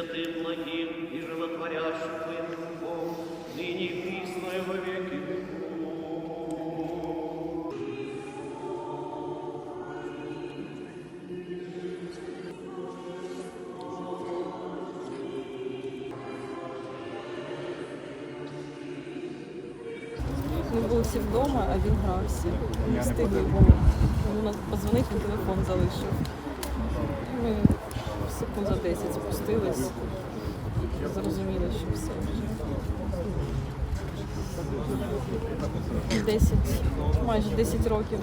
Пресвятым, благим и животворящим Твоим Духом, ныне и присно и во веки. Ми були всі вдома, а він грався. Не встигли йому. Йому на- позвонив, він телефон залишив. Ми секунд за 10 спустились зрозуміли, що все вже. 10, майже 10 років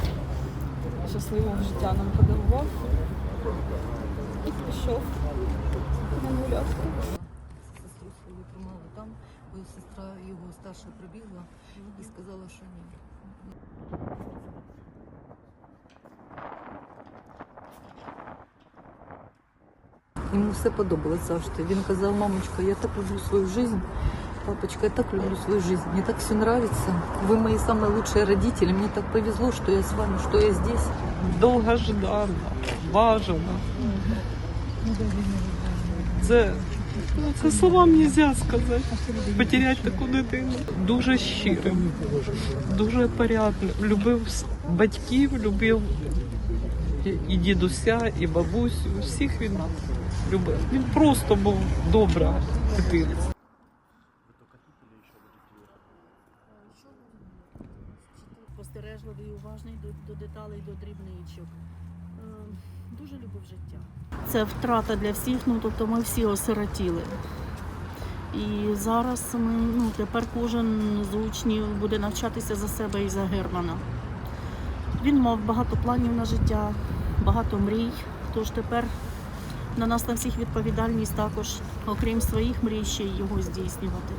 щасливого життя нам подарував і пішов на тримали там, сестра його старша прибігла і сказала, що ні. Йому все подобалось завжди. Він казав, мамочка, я так люблю свою жизнь. Папочка, я так люблю свою жизнь. Мне так все нравится. Вы мои самые лучшие родители. Мне так повезло, что я с вами, что я здесь. довгождана, бажана. Це, це словам не можна сказати. Потеряти таку дитину. Дуже щирим, дуже порядним. Любив батьків, любив і- і дідуся, і бабусю. Всіх він любив. Він просто був добра дитина. спостережливий, уважний до, до деталей, до дрібничок. Е, Дуже любив життя. Це втрата для всіх, ну тобто ми всі осиротіли. І зараз ми, ну, тепер кожен з учнів буде навчатися за себе і за Германа. Він мав багато планів на життя, багато мрій. Тож тепер на нас на всіх відповідальність також, окрім своїх мрій, ще й його здійснювати.